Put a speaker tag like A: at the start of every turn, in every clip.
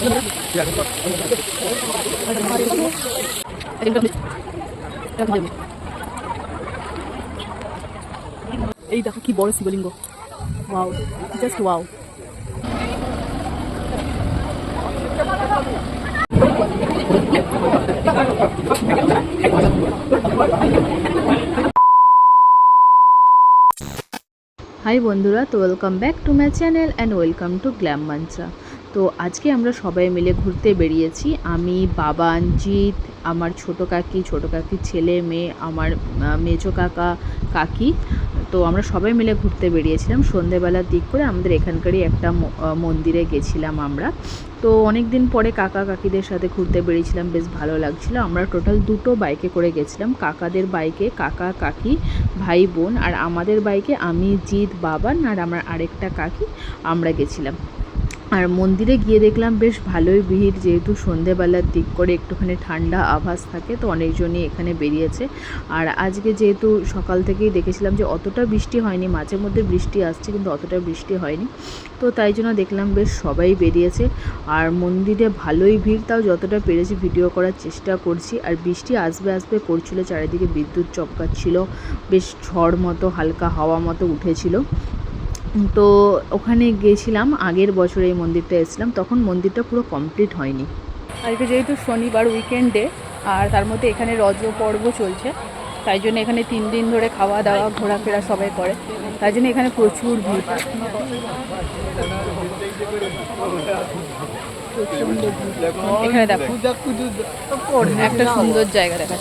A: এই দেখো কি বড় শিবলিঙ্গ। ওয়াও জাস্ট ওয়াও হাই বন্ধুরা, তো welcome back to my channel and welcome to Glam Mancha তো আজকে আমরা সবাই মিলে ঘুরতে বেরিয়েছি। আমি বাবান জিৎ, আমার ছোট কাকি, ছোট কাকির ছেলে, মেয়ে, আমার মেজো কাকা, কাকি। তো আমরা সবাই মিলে ঘুরতে বেরিয়েছিলাম। সন্ধেবেলার দিক করে আমাদের এখানকারই একটা মন্দিরে গেছিলাম আমরা। তো অনেক দিন পরে কাকা কাকিদের সাথে ঘুরতে বেরিয়েছিলাম। বেশ ভালো লাগছিল। আমরা টোটাল দুটো বাইকে করে গেছিলাম। কাকাদের বাইকে কাকা, কাকি, ভাই, বোন, আর আমাদের বাইকে আমি, জিৎ বাবান আর আমার আরেকটা কাকি আমরা গেছিলাম। আর মন্দিরে গিয়ে দেখলাম বেশ ভালোই ভিড়, যেহেতু সন্ধেবেলার দিক করে একটুখানি ঠান্ডা আভাস থাকে, তো অনেকজনই এখানে বেরিয়েছে। আর আজকে যেহেতু সকাল থেকেই দেখেছিলাম যে অতটা বৃষ্টি হয়নি, মাঝে মধ্যে বৃষ্টি আসছে কিন্তু অতটা বৃষ্টি হয়নি, তো তাই জন্য দেখলাম বেশ সবাই বেরিয়েছে। আর মন্দিরে ভালোই ভিড়, তাও যতটা পেরেছি ভিডিও করার চেষ্টা করছি। আর বৃষ্টি আসবে আসবে করছিল চারিদিকে বিদ্যুৎ চমকাচ্ছিল, বেশ ঝড় মতো, হালকা হাওয়া মতো উঠেছিল। তো ওখানে গেছিলাম, আগের বছর এই মন্দিরটা এসেছিলাম, তখন মন্দিরটা পুরো কমপ্লিট হয়নি। আজকে যেহেতু শনিবার উইকেন্ডে আর তার মধ্যে এখানে রজ পর্ব চলছে, তাই জন্য এখানে তিন দিন ধরে খাওয়া দাওয়া, ঘোরাফেরা সবাই করে, তাই জন্য এখানে প্রচুর ভিড়। এখানে দেখো, একটা সুন্দর জায়গা দেখা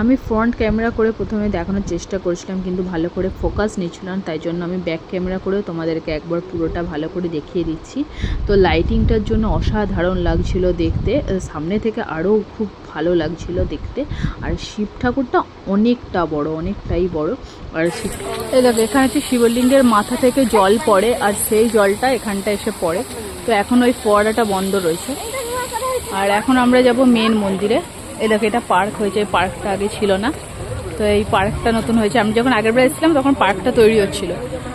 A: আমি ফ্রন্ট ক্যামেরা করে প্রথমে দেখানোর চেষ্টা করেছিলাম, কিন্তু ভালো করে ফোকাস নিচ্ছিল না, তাই জন্য আমি ব্যাক ক্যামেরা করেও তোমাদেরকে একবার পুরোটা ভালো করে দেখিয়ে দিচ্ছি। তো লাইটিংটার জন্য অসাধারণ লাগছিল দেখতে সামনে থেকে আরও খুব ভালো লাগছিল দেখতে। আর শিব ঠাকুরটা অনেকটা বড়, অনেকটাই বড়। আর শিব দেখো, এখানে হচ্ছে শিবলিঙ্গের মাথা থেকে জল পড়ে, আর সেই জলটা এখানটা এসে পড়ে। তো এখন ওই ফোয়ারাটা বন্ধ রয়েছে। আর এখন আমরা যাব মেন মন্দিরে। এই দেখো, এটা পার্ক হয়েছে, এই পার্কটা আগে ছিল না। তো এই পার্কটা নতুন হয়েছে। আমি যখন আগের বার এসেছিলাম, তখন পার্কটা তৈরি হচ্ছিল।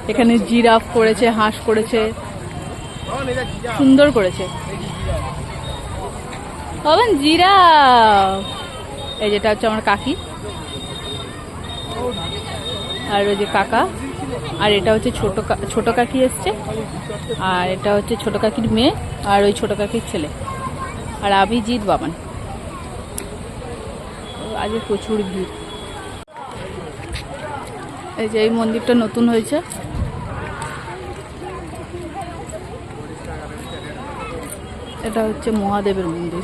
A: এখানে জিরাফ করেছে, হাঁস করেছে। সুন্দর করেছে। বাবান জিরাফ! এই যেটা হচ্ছে আমার কাকি। আর ওই যে কাকা। আর এটা হচ্ছে ছোট ছোট কাকি এসছে। আর এটা হচ্ছে ছোট কাকির মেয়ে আর ওই ছোট কাকির ছেলে। আর আমি জিৎ বাবান। আজকে প্রচুর ভিড়। এই যে এই মন্দিরটা নতুন হয়েছে। এটা হচ্ছে মহাদেবের মন্দির।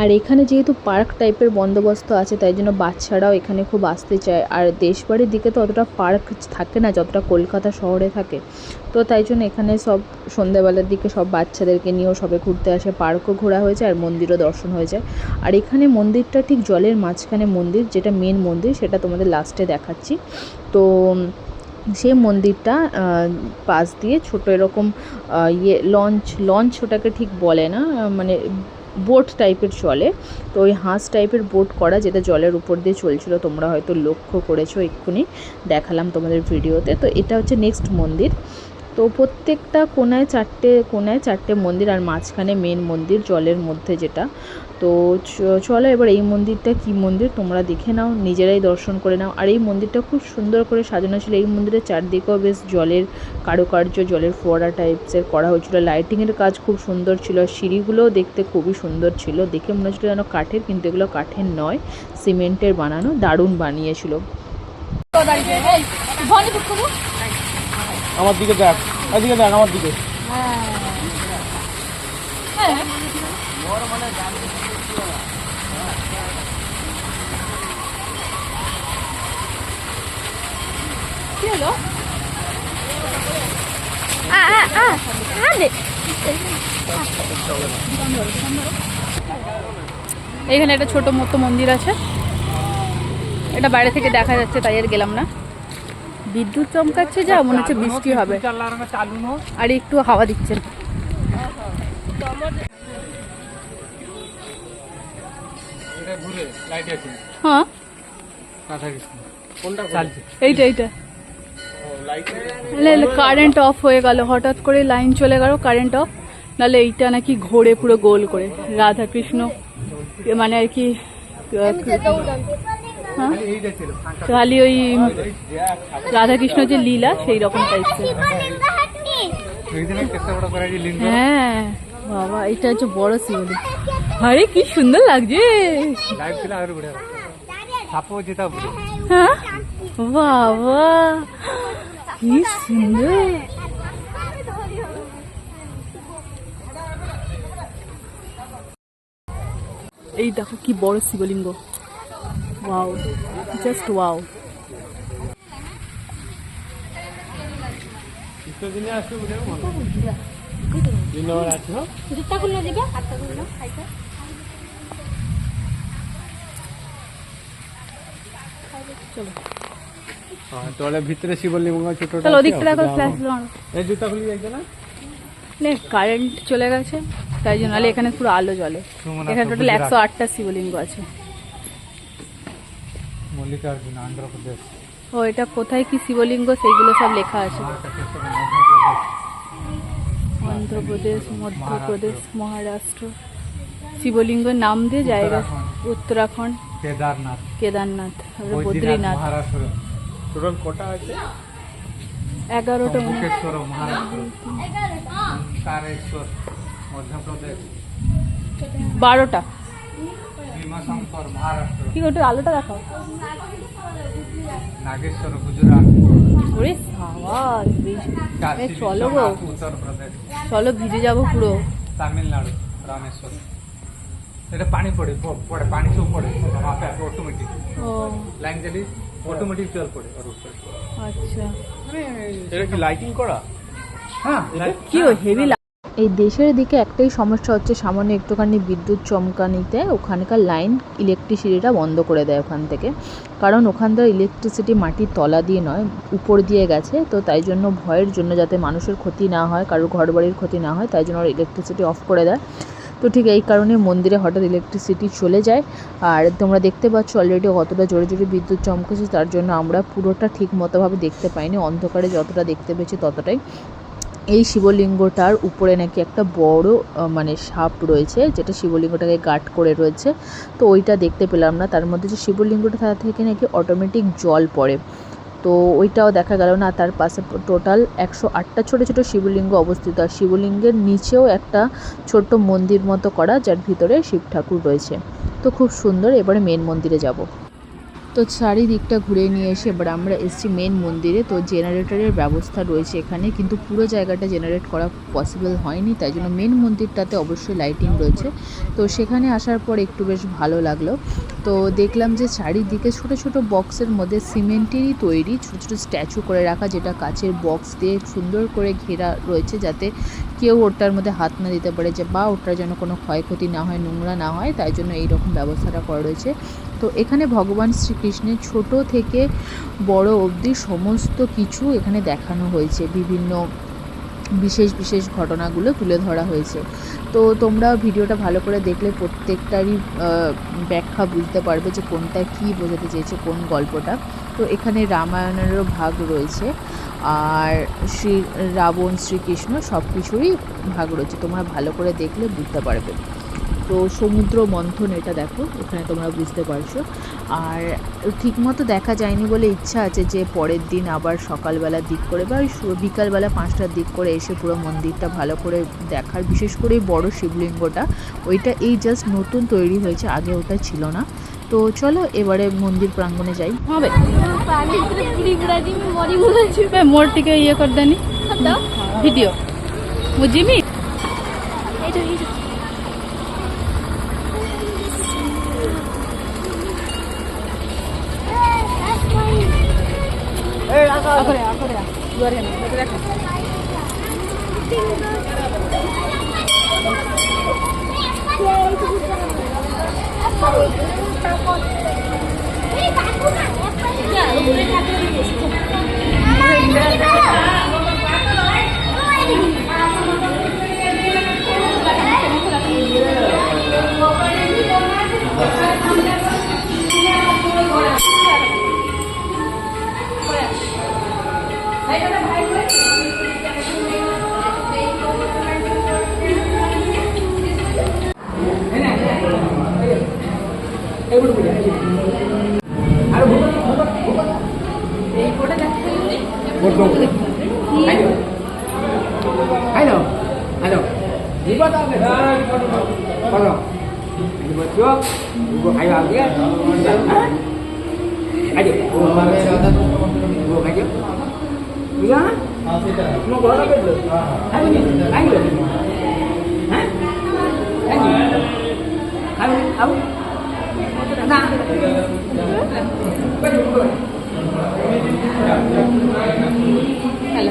A: আর এখানে যেহেতু পার্ক টাইপের বন্দোবস্ত আছে, তাই জন্য বাচ্চারাও এখানে খুব আসতে চায়। আর দেশবাড়ির দিকে তো অতটা পার্ক থাকে না, যতটা কলকাতা শহরে থাকে। তো তাই জন্য এখানে সব সন্ধ্যাবেলার দিকে সব বাচ্চাদেরকে নিয়েও সবে ঘুরতে আসে। পার্কও ঘোরা হয়েছে আর মন্দিরও দর্শন হয়ে যায় আর এখানে মন্দিরটা ঠিক জলের মাঝখানে মন্দির, যেটা মেন মন্দির, সেটা তোমাদের লাস্টে দেখাচ্ছি। তো সেই মন্দিরটা পাশ দিয়ে ছোট এরকম ইয়ে লঞ্চ লঞ্চ ওটাকে ঠিক বলে না মানে বোট টাইপের চলে। তো ওই হাঁস টাইপের বোট করা যেটা জলের উপর দিয়ে চলছিল, তোমরা হয়তো লক্ষ্য করেছ এক্ষুনি, দেখালাম তোমাদের ভিডিওতে। তো এটা হচ্ছে নেক্সট মন্দির। তো প্রত্যেকটা কোনায় চারটে কোনায় চারটে মন্দির আর মাঝখানে মেন মন্দির জলের মধ্যে যেটা। তো চলো এবার এই মন্দিরটা কি মন্দির তোমরা দেখে নাও, নিজেরাই দর্শন করে নাও। আর এই মন্দিরটা খুব সুন্দর করে সাজানো ছিল। এই মন্দিরের চারদিকেও বেশ জলের কারুকার্য, জলের ফোয়ারা টাইপসের করা হয়েছিল। লাইটিংয়ের কাজ খুব সুন্দর ছিল। সিঁড়িগুলোও দেখতে খুবই সুন্দর ছিল। দেখে মনে হচ্ছিল যেন কাঠের, কিন্তু এগুলো কাঠের নয়, সিমেন্টের বানানো, দারুণ বানিয়েছিল।
B: আমার দিকে দেখ। এদিকে দেখ আমার দিকে।
A: এখানে একটা ছোট মতো মন্দির আছে। এটা বাইরে থেকে দেখা যাচ্ছে, তাই আর গেলাম না। বিদ্যুৎ চমকাচ্ছে যা মনে হচ্ছে বৃষ্টি হবে। আর একটু হাওয়া দিচ্ছে
B: এটা ঘুরে লাইট আছে।
A: হ্যাঁ। এইটা এইটা।
B: লাইট
A: কারেন্ট অফ হয়ে গেল হঠাৎ করে লাইন চলে গেল কারেন্ট অফ নাহলে এইটা নাকি ঘোরে পুরো গোল করে। রাধা কৃষ্ণ মানে আর কি হ্যাঁ। খালি ওই রাধা কৃষ্ণ যে লীলা সেই রকম টাইপের হ্যাঁ বাবা এটা হচ্ছে বড় শিবলি আরে কি সুন্দর লাগছে। হ্যাঁ বাবা কি সুন্দর। এই দেখো কি বড় শিবলিঙ্গ। ওয়াও জাস্ট ওয়াও
C: জুতা দিবে হাতটা খাইতে
A: চলো
B: তোলে ভিতরে শিবলিঙ্গ ছোটটা
A: চলো দেখো
B: ওটা
A: ফ্ল্যাশ
B: আমার- এই জুতা খুলি যাইছে না?
A: নে কারেন্ট চলে গেছে তাই জন্য এখানে পুরো আলো জ্বলে। এখানে টোটাল একশো আটটা শিবলিঙ্গ আছে।
B: মল্লিকার্জুন অন্ধ্রপ্রদেশ
A: ও এটা কোথায় কি শিবলিঙ্গ সেইগুলো সব লেখা আছে। অন্ধ্রপ্রদেশ মধ্যপ্রদেশ মহারাষ্ট্র। শিবলিঙ্গের নাম দিয়ে জায়গা উত্তরাখণ্ড।
B: কেদারনাথ।
A: কেদারনাথ
B: বদ্রীনাথ। টোটাল কটা আছে?
A: এগারোটা মনে
B: মহারাষ্ট্র। তারেশ্বর মধ্যপ্রদেশ।
A: বারোটা।
B: ভীমাশঙ্কর মহারাষ্ট্র।
A: কি ওটা আলোটা দেখাও
B: নাগেশ্বর গুজরাট।
A: ওরে সাবাস চলো গো।
B: উত্তরপ্রদেশ
A: চলো ভিজে যাব পুরো।
B: তামিলনাড়ু রামেশ্বর। এটা পানি পড়ে পড়ে পানি সব পড়ে মাপে অটোমেটিক লাইন গেলি অটোমেটিক জল পড়ে
A: আচ্ছা।
B: এটা কি লাইটিং করা? হ্যাঁ
A: কি ও হেভি এই দেশের দিকে একটাই সমস্যা হচ্ছে সামান্য একটুখানি বিদ্যুৎ চমকানিতে ওখানকার লাইন ইলেকট্রিসিটিটা বন্ধ করে দেয় ওখান থেকে। কারণ ওখানকার ইলেকট্রিসিটি মাটির তলা দিয়ে নয়, উপর দিয়ে গেছে, তো তাই জন্য ভয়ের জন্য যাতে মানুষের ক্ষতি না হয়, কারোর ঘর বাড়ির ক্ষতি না হয়, তাই জন্য ইলেকট্রিসিটি অফ করে দেয়। তো ঠিক এই কারণে মন্দিরে হঠাৎ ইলেকট্রিসিটি চলে যায়। আর তোমরা দেখতে পাচ্ছ অলরেডি কতটা জোরে জোরে বিদ্যুৎ চমকেছে, তার জন্য আমরা পুরোটা ঠিক মতোভাবে দেখতে পাইনি, অন্ধকারে যতটা দেখতে পেয়েছি ততটাই। এই শিবলিঙ্গটার উপরে নাকি একটা বড় মানে সাপ রয়েছে, যেটা শিবলিঙ্গটাকে গার্ড করে রয়েছে। তো ওইটা দেখতে পেলাম না। তার মধ্যে যে শিবলিঙ্গটা তার থেকে নাকি অটোমেটিক জল পড়ে। তো ওইটাও দেখা গেল না। তার পাশে টোটাল একশো আটটা ছোটো ছোটো শিবলিঙ্গ অবস্থিত। আর শিবলিঙ্গের নিচেও একটা ছোট্ট মন্দির মতো করা, যার ভিতরে শিব ঠাকুর রয়েছে। তো খুব সুন্দর। এবারে মেন মন্দিরে যাব। তো চারিদিকটা ঘুরে নিয়ে এসে এবার আমরা এসেছি মেন মন্দিরে। তো জেনারেটরের ব্যবস্থা রয়েছে এখানে, কিন্তু পুরো জায়গাটা জেনারেট করা পসিবল হয়নি, তাই জন্য মেন মন্দিরটাতে অবশ্যই লাইটিং রয়েছে। তো সেখানে আসার পর একটু বেশ ভালো লাগল। তো দেখলাম যে চারিদিকে ছোট ছোট বক্সের মধ্যে সিমেন্টেরই তৈরি, ছোট ছোট স্ট্যাচু করে রাখা যেটা কাচের বক্স দিয়ে সুন্দর করে ঘেরা রয়েছে যাতে কেউ ওটার মধ্যে হাত না দিতে পারে যে, বা ওটার যেন কোনো ক্ষয়ক্ষতি না হয়, নোংরা না হয়, তাই জন্য এই রকম ব্যবস্থাটা করা রয়েছে। তো এখানে ভগবান শ্রীকৃষ্ণের ছোট থেকে বড় অবধি সমস্ত কিছু এখানে দেখানো হয়েছে। বিভিন্ন বিশেষ বিশেষ ঘটনাগুলো তুলে ধরা হয়েছে। তো তোমরা ভিডিওটা ভালো করে দেখলে প্রত্যেকটারই ব্যাখ্যা বুঝতে পারবে যে কোনটা কী বোঝাতে চেয়েছে, কোন গল্পটা। তো এখানে রামায়ণেরও ভাগ রয়েছে আর শ্রী, রাবণ, শ্রীকৃষ্ণ সব কিছুরই ভাগ রয়েছে। তোমরা ভালো করে দেখলে বুঝতে পারবে। তো সমুদ্র মন্থন এটা দেখো এখানে তোমরা বুঝতে পারছ। আর ঠিকমতো দেখা যায়নি বলে ইচ্ছা আছে যে পরের দিন আবার সকালবেলার দিক করে বা ওই বিকালবেলা পাঁচটার দিক করে এসে পুরো মন্দিরটা ভালো করে দেখার বিশেষ করে বড় শিবলিঙ্গটা ওইটা এই জাস্ট নতুন তৈরি হয়েছে আগে ওটা ছিল না। তো চলো এবারে মন্দির প্রাঙ্গণে যাই। হবে।
C: মরি মনে
A: ইয়ে কর দেনি। ভিডিও। বুঝিমি
C: এইটা
A: luar bergerak
C: ya, ya, lu
D: boleh satu di. Mama, ini kita. con rồi vừa trước vừa phải vào biết ai được vừa phải trước Iya. Mau keluar được itu? được nih, ayo nih. Hah? Ayo. Ayo, ayo. Nah. Halo.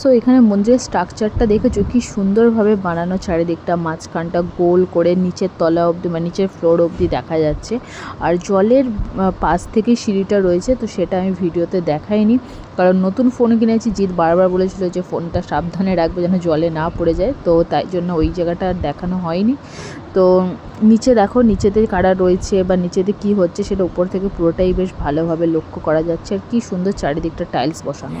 A: So এখানে মন্দিরের স্ট্রাকচারটা দেখেছ? কি সুন্দরভাবে বানানো চারিদিকটা। মাঝখানটা গোল করে নিচের তলা অবধি মানে নিচের ফ্লোর অবধি দেখা যাচ্ছে। আর জলের পাশ থেকে সিঁড়িটা রয়েছে, তো সেটা আমি ভিডিওতে দেখাইনি। কারণ নতুন ফোন কিনেছি, জিৎ বারবার বলেছিল যে ফোনটা সাবধানে রাখবে যেন জলে না পড়ে যায়। তো তাই জন্য ওই জায়গাটা দেখানো হয়নি। তো নিচে দেখো, নিচেতে কারা রয়েছে বা নিচেতে কি হচ্ছে, সেটা উপর থেকে পুরোটাই বেশ ভালোভাবে লক্ষ্য করা যাচ্ছে। আর কি সুন্দর চারিদিকটা টাইলস বসানো।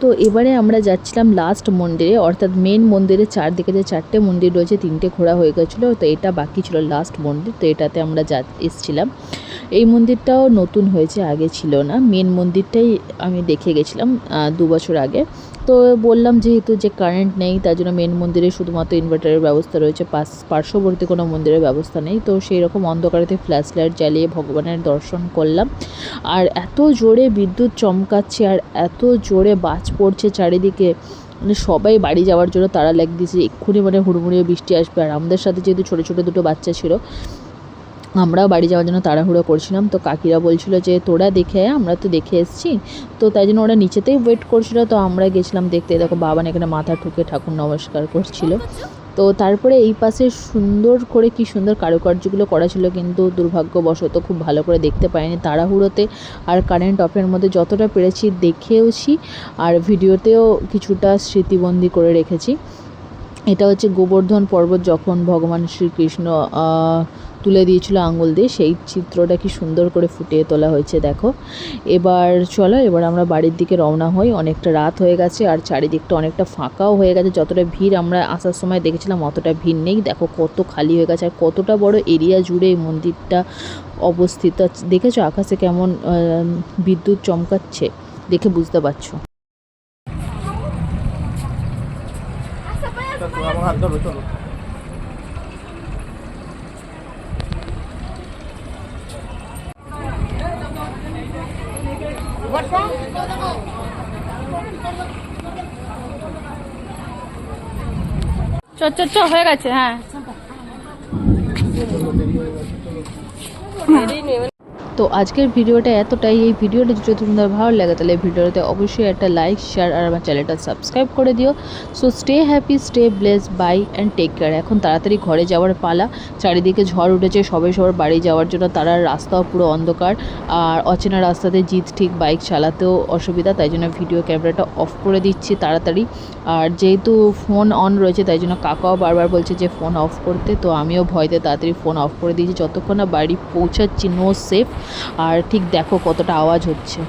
A: তো এবারে আমরা যাচ্ছিলাম লাস্ট মন্দিরে, অর্থাৎ মেন মন্দিরের চারদিকে যে চারটে মন্দির রয়েছে, তিনটে ঘোরা হয়ে গেছিল, তো এটা বাকি ছিল লাস্ট মন্দির, তো এটাতে আমরা যা এসছিলাম। এই মন্দিরটাও নতুন হয়েছে, আগে ছিল না। মেন মন্দিরটাই আমি দেখে গেছিলাম দু বছর আগে। তো বললাম যেহেতু যে কারেন্ট নেই, তার জন্য মেন মন্দিরে শুধুমাত্র ইনভার্টারের ব্যবস্থা রয়েছে, পাশ, পার্শ্ববর্তী কোনো মন্দিরের ব্যবস্থা নেই। তো সেই রকম অন্ধকারেতে ফ্ল্যাশ লাইট জ্বালিয়ে ভগবানের দর্শন করলাম। আর এত জোরে বিদ্যুৎ চমকাচ্ছে আর এত জোরে বাজ পড়ছে চারিদিকে। মানে সবাই বাড়ি যাওয়ার জন্য তারা লাগ দিয়েছে, এক্ষুনি মানে হুড়মুড়িয়ে বৃষ্টি আসবে। আর আমাদের সাথে যেহেতু ছোটো ছোটো দুটো বাচ্চা ছিল আমরাও বাড়ি যাওয়ার জন্য তাড়াহুড়ো করছিলাম। তো কাকিরা বলছিল যে, তোরা দেখে আমরা তো দেখে এসেছি। তো তাই জন্য ওরা নিচেতেই ওয়েট করছিল। তো আমরা গেছিলাম দেখতে। দেখো বাবান এখানে মাথা ঠুকে ঠাকুর নমস্কার করছিল। তো তারপরে এই পাশে সুন্দর করে কি সুন্দর কারুকার্যগুলো করা ছিল। কিন্তু দুর্ভাগ্যবশত খুব ভালো করে দেখতে পাইনি তাড়াহুড়োতে। আর কারেন্ট অফের মধ্যে যতটা পেরেছি দেখেওছি। আর ভিডিওতেও কিছুটা স্মৃতিবন্দি করে রেখেছি। এটা হচ্ছে গোবর্ধন পর্বত যখন ভগবান শ্রীকৃষ্ণ তুলে দিয়েছিল আঙুল দিয়ে সেই চিত্রটা কি সুন্দর করে ফুটিয়ে তোলা হয়েছে দেখো। এবার চলো এবার আমরা বাড়ির দিকে রওনা হই। অনেকটা রাত হয়ে গেছে আর চারিদিকটা অনেকটা ফাঁকাও হয়ে গেছে। যতটা ভিড় আমরা আসার সময় দেখেছিলাম অতটা ভিড় নেই। দেখো কত খালি হয়ে গেছে আর কতটা বড় এরিয়া জুড়ে এই মন্দিরটা অবস্থিত। দেখেছ আকাশে কেমন বিদ্যুৎ চমকাচ্ছে দেখে বুঝতে পারছ।
B: আমার হাত wrong?
C: চ চ চ হয়ে গেছে হ্যাঁ
A: তো আজকের ভিডিওটা এতটাই। এই ভিডিওটা যদি তোমাদের ভালো লাগে, তাহলে ভিডিওতে অবশ্যই একটা লাইক শেয়ার আর আমার চ্যানেলটা সাবস্ক্রাইব করে দিও। So stay happy stay bless bye and take care এখন তাড়াতাড়ি ঘরে যাওয়ার পালা। চারিদিকে ঝড় উঠেছে সবাই সবার বাড়ি যাওয়ার জন্য তারা রাস্তাও পুরো অন্ধকার। আর অচেনা রাস্তাতে জিত ঠিক বাইক চালাতেও অসুবিধা, তাই জন্য ভিডিও ক্যামেরাটা অফ করে দিচ্ছি তাড়াতাড়ি। আর যেহেতু ফোন অন রয়েছে, তাই জন্য কাকাও বারবার বলছে যে ফোন অফ করতে। তো আমিও ভয়তে তাড়াতাড়ি ফোন অফ করে দিয়েছি। যতক্ষণ না বাড়ি পৌঁছাচ্ছি নো সেফ আর ঠিক দেখো কতটা আওয়াজ হচ্ছে।